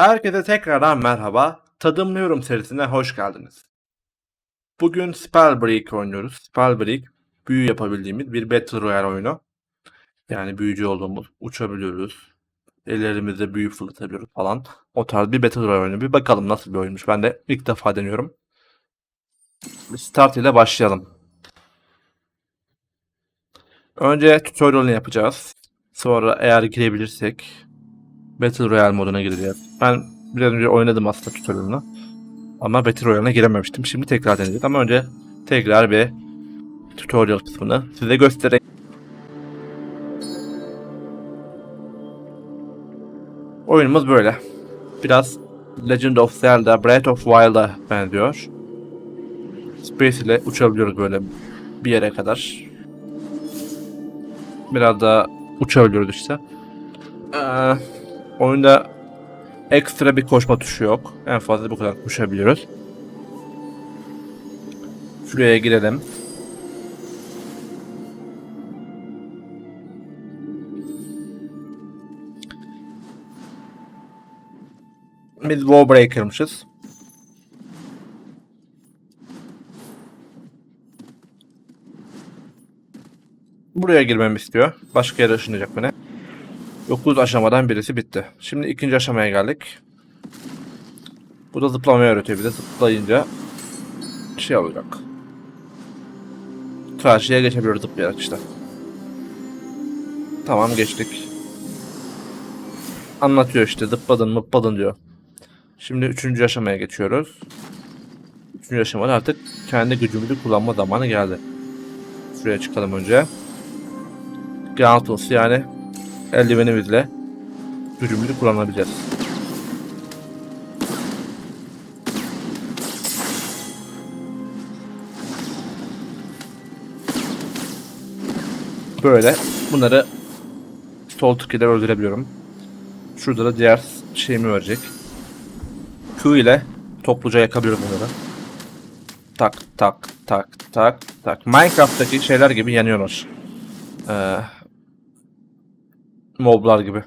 Herkese tekrardan merhaba. Tadımlıyorum serisine hoş geldiniz. Bugün Spellbreak oynuyoruz. Spellbreak, büyü yapabildiğimiz bir Battle Royale oyunu. Yani büyücü olduğumuz, uçabiliyoruz. Ellerimizde büyü fırlatabiliyoruz falan. O tarz bir Battle Royale oyunu. Bir bakalım nasıl bir oyunmuş. Ben de ilk defa deniyorum. Start ile başlayalım. Önce tutorial'ını yapacağız. Sonra eğer girebilirsek Battle Royale moduna gireceğiz. Ben biraz önce oynadım aslında tutorial'ını. Ama Battle Royale'ına girememiştim. Şimdi tekrar deneyeceğiz ama önce tekrar bir tutorial kısmını size göstereyim. Oyunumuz böyle. Biraz Legend of Zelda Breath of Wild'a benziyor. Space ile uçabiliyoruz böyle bir yere kadar. Biraz da uçabiliyoruz işte. Ee, oyunda ekstra bir koşma tuşu yok. En fazla bu kadar koşabiliyoruz. Şuraya girelim. Biz Wallbreaker'mışız. Buraya girmemi istiyor. Başka yere ışınlayacak beni. 9 aşamadan birisi bitti. Şimdi ikinci aşamaya geldik. Bu da zıplamayı öğretiyor bize. Zıplayınca şey olacak. Karşıya geçebiliyoruz zıplayarak işte. Tamam geçtik. Anlatıyor işte zıpladın mıpladın diyor. Şimdi üçüncü aşamaya geçiyoruz. Üçüncü aşamada artık kendi gücümüzü kullanma zamanı geldi. Şuraya çıkalım önce. Ground yani eldivenimizle gücümüzü kullanabileceğiz. Böyle bunları sol tık ile öldürebiliyorum. Şurada da diğer şeyimi verecek. Q ile topluca yakabiliyorum bunları. Tak tak tak tak tak. Minecraft'taki şeyler gibi yanıyorlar. Ee, moblar gibi.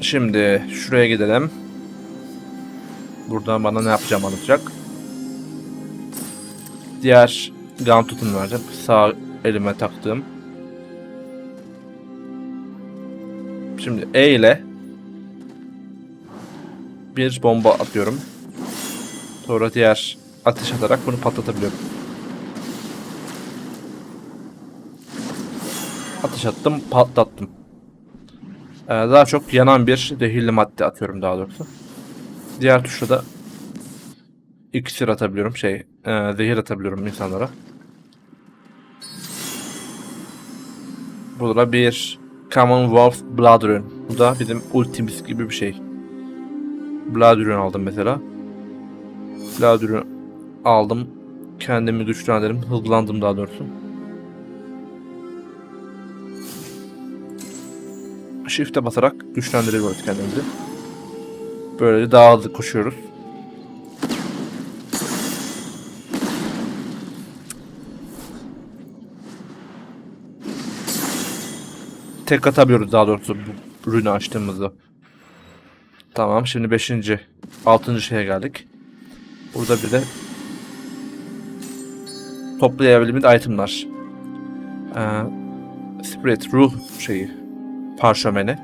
Şimdi şuraya gidelim. Buradan bana ne yapacağım anlatacak. Diğer Gauntlet'ını vereceğim. Sağ elime taktığım. Şimdi E ile bir bomba atıyorum. Sonra diğer ateş atarak bunu patlatabiliyorum. Ateş attım, patlattım. Ee, daha çok yanan bir zehirli madde atıyorum daha doğrusu. Diğer tuşla da iksir atabiliyorum, şey, e, zehir atabiliyorum insanlara. Burada bir Commonwealth Blood Rune. Bu da bizim ultimiz gibi bir şey. Blood Rune aldım mesela. Blood Rune aldım. Kendimi güçlendirdim, hızlandım daha doğrusu. Shift'e basarak güçlendiriyoruz kendimizi. Böylece daha hızlı koşuyoruz. Tek atabiliyoruz daha doğrusu bu ürünü açtığımızda. Tamam şimdi 5. 6. şeye geldik. Burada bir de toplayabildiğimiz itemlar. Ee, Spirit Ruh şeyi parşömeni.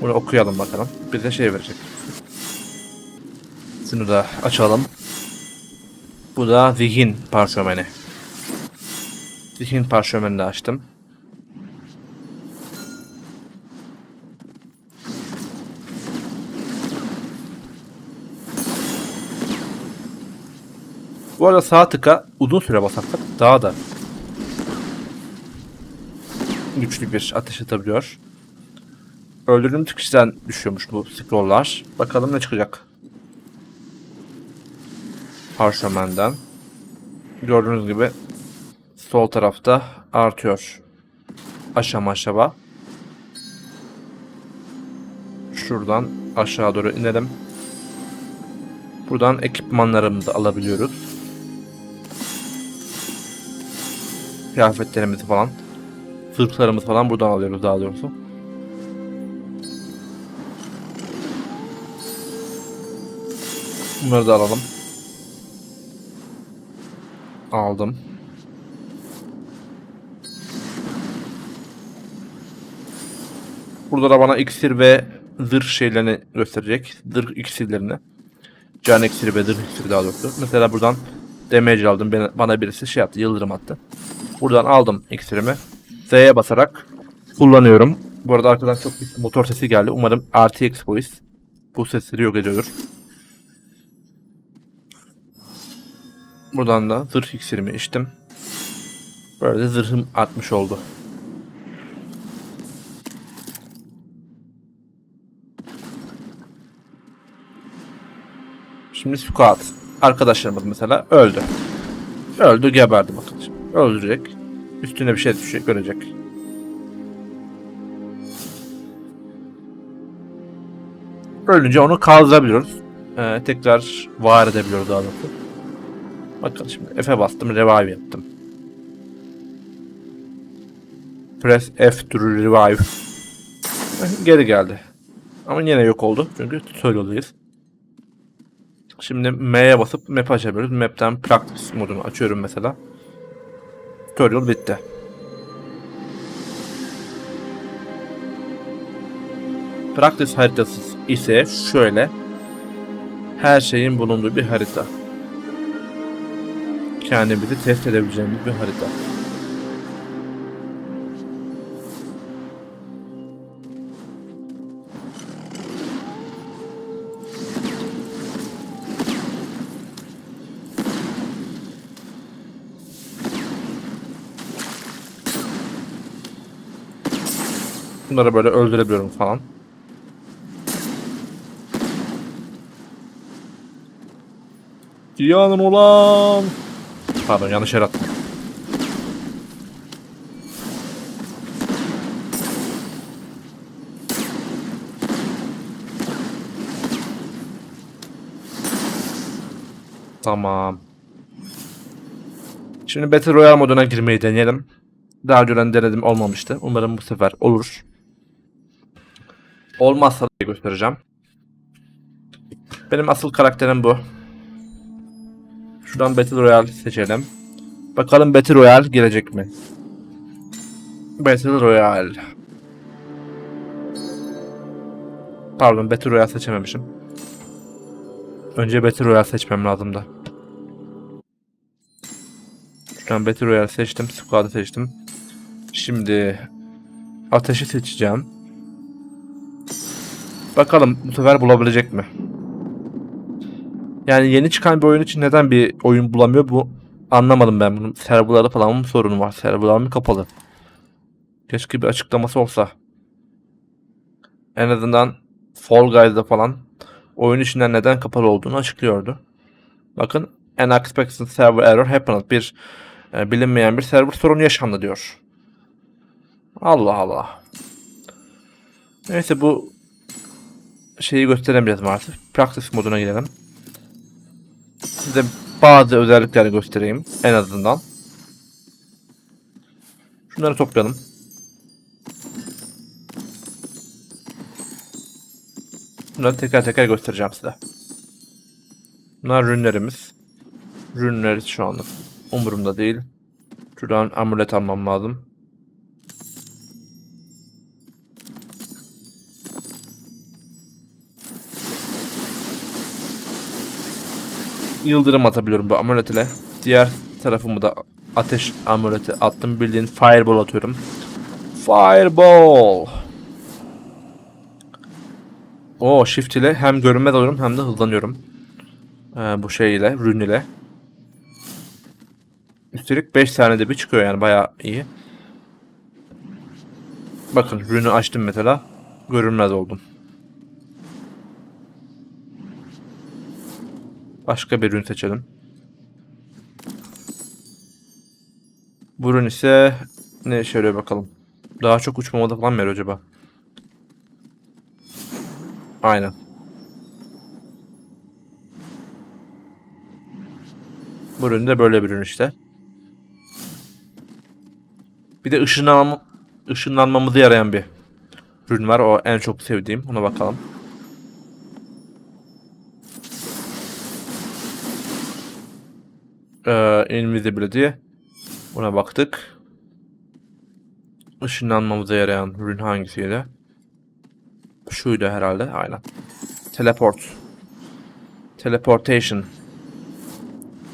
Bunu okuyalım bakalım. Bir de şey verecek. Şunu da açalım. Bu da zihin parşömeni. Zihin parşömenini açtım. Bu arada sağ tıka uzun süre basarsak daha da güçlü bir ateş atabiliyor. Öldürdüğüm kişiden düşüyormuş bu scrolllar. Bakalım ne çıkacak. Parşömenden. Gördüğünüz gibi sol tarafta artıyor. Aşama aşama. Şuradan aşağı doğru inelim. Buradan ekipmanlarımızı alabiliyoruz. Kıyafetlerimizi falan. Zırhlarımızı falan buradan alıyoruz daha doğrusu. Bunları da alalım. Aldım. Burada da bana iksir ve zırh şeylerini gösterecek. Zırh iksirlerini. Can iksiri ve zırh iksiri daha doğrusu. Mesela buradan damage aldım. Bana, birisi şey yaptı. Yıldırım attı. Buradan aldım iksirimi. Z'ye basarak kullanıyorum. Bu arada arkadan çok bir motor sesi geldi. Umarım RTX Voice bu sesleri yok ediyordur. Buradan da zırh iksirimi içtim. Böyle zırhım artmış oldu. Şimdi squat. Arkadaşlarımız mesela öldü. Öldü geberdi bakın. Öldürecek. Üstüne bir şey düşecek görecek. Ölünce onu kaldırabiliyoruz. Ee, tekrar var edebiliyoruz daha doğrusu. Bakın şimdi F'e bastım revive yaptım. Press F to revive. Geri geldi. Ama yine yok oldu. Çünkü tutorial'dayız. Şimdi M'ye basıp map açabiliyoruz. Map'ten practice modunu açıyorum mesela. Tutorial bitti. Practice haritası ise şöyle. Her şeyin bulunduğu bir harita. Kendimizi test edebileceğimiz bir harita. Bunları böyle öldürebiliyorum falan. Cihan'ın ulan. Pardon yanlış yere attım. Tamam. Şimdi Battle Royale moduna girmeyi deneyelim. Daha önceden denedim olmamıştı. Umarım bu sefer olur. Olmazsa da göstereceğim. Benim asıl karakterim bu. Şuradan Battle Royale seçelim. Bakalım Battle Royale gelecek mi? Battle Royale. Pardon Battle Royale seçememişim. Önce Battle Royale seçmem lazımdı. Şuradan Battle Royale seçtim. Squad'ı seçtim. Şimdi ateşi seçeceğim. Bakalım bu sefer bulabilecek mi? Yani yeni çıkan bir oyun için neden bir oyun bulamıyor bu anlamadım ben. Bunun serverları falan mı sorunu var? Serverlar mı kapalı? Keşke bir açıklaması olsa. En azından Fall Guys'da falan oyun içinden neden kapalı olduğunu açıklıyordu. Bakın unexpected server error happened. Bir e, bilinmeyen bir server sorunu yaşandı diyor. Allah Allah. Neyse bu şeyi gösteremeyeceğiz maalesef. Practice moduna girelim. Size bazı özellikleri göstereyim en azından. Şunları toplayalım. Bunları teker teker göstereceğim size. Bunlar rünlerimiz. Rünler şu anlık umurumda değil. Şuradan amulet almam lazım. Yıldırım atabiliyorum bu amulet ile. Diğer tarafımı da ateş amuleti attım. Bildiğin fireball atıyorum. Fireball. O shift ile hem görünmez oluyorum hem de hızlanıyorum. Ee, bu şey ile, rün ile. Üstelik 5 saniyede bir çıkıyor yani bayağı iyi. Bakın rünü açtım mesela. Görünmez oldum. Başka bir ürün seçelim. Bu ürün ise ne yarıyor bakalım. Daha çok uçma modu falan mı acaba? Aynen. Bu ürün de böyle bir ürün işte. Bir de ışınlanma, ışınlanmamızı yarayan bir ürün var. O en çok sevdiğim. Ona bakalım. Ee, invisibility. Buna baktık. Işınlanmamıza yarayan ürün hangisiydi? Şuydu herhalde. Aynen. Teleport. Teleportation.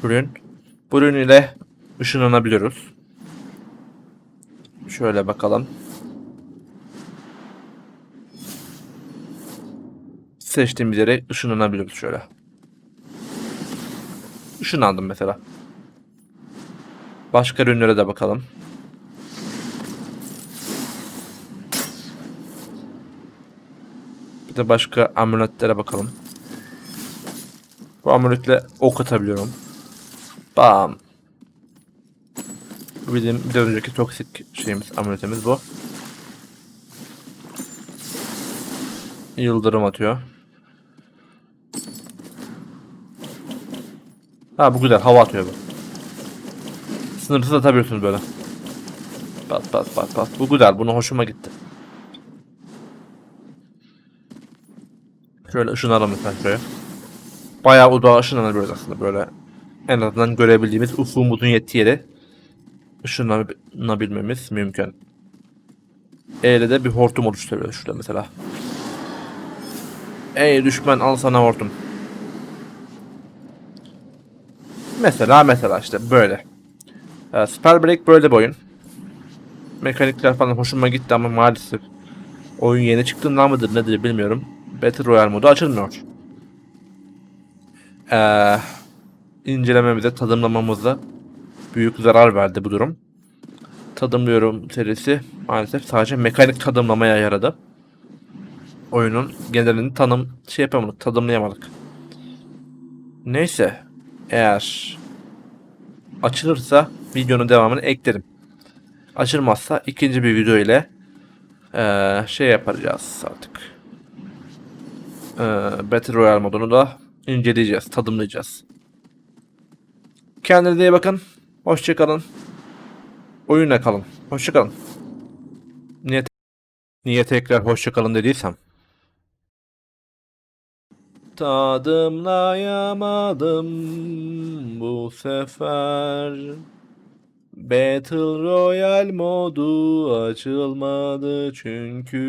Ürün. Bu ürün ile ışınlanabiliyoruz. Şöyle bakalım. Seçtiğimiz yere ışınlanabiliyoruz şöyle. Işınlandım mesela. Başka ürünlere de bakalım. Bir de başka amuletlere bakalım. Bu amuletle ok atabiliyorum. Bam. Bizim bir önceki toksik şeyimiz, amuletimiz bu. Yıldırım atıyor. Ha bu güzel, hava atıyor bu. Sınırsız atabiliyorsunuz böyle. Pat pat pat pat. Bu güzel, bunu hoşuma gitti. Şöyle ışınlanalım mesela şuraya. Bayağı uzağa ışınlanabiliyoruz aslında böyle. En azından görebildiğimiz ufumuzun yettiği yere ışınlanabilmemiz mümkün. E ile de bir hortum oluşturuyoruz şurada mesela. Ey düşman al sana hortum. Mesela mesela işte böyle. Ee, Spellbreak böyle bir oyun. Mekanikler falan hoşuma gitti ama maalesef oyun yeni çıktığından mıdır nedir bilmiyorum. Battle Royale modu açılmıyor. Ee, incelememize, tadımlamamıza büyük zarar verdi bu durum. Tadımlıyorum serisi maalesef sadece mekanik tadımlamaya yaradı. Oyunun genelini tanım şey yapamadık, tadımlayamadık. Neyse, eğer açılırsa videonun devamını eklerim. Açılmazsa ikinci bir video ile eee, şey yapacağız artık. Eee Battle Royale modunu da inceleyeceğiz, tadımlayacağız. Kendinize iyi bakın. Hoşçakalın. Oyunla kalın. Hoşçakalın. Niye, niye tekrar hoşçakalın dediysem. Tadımlayamadım bu sefer. Battle Royale modu açılmadı çünkü.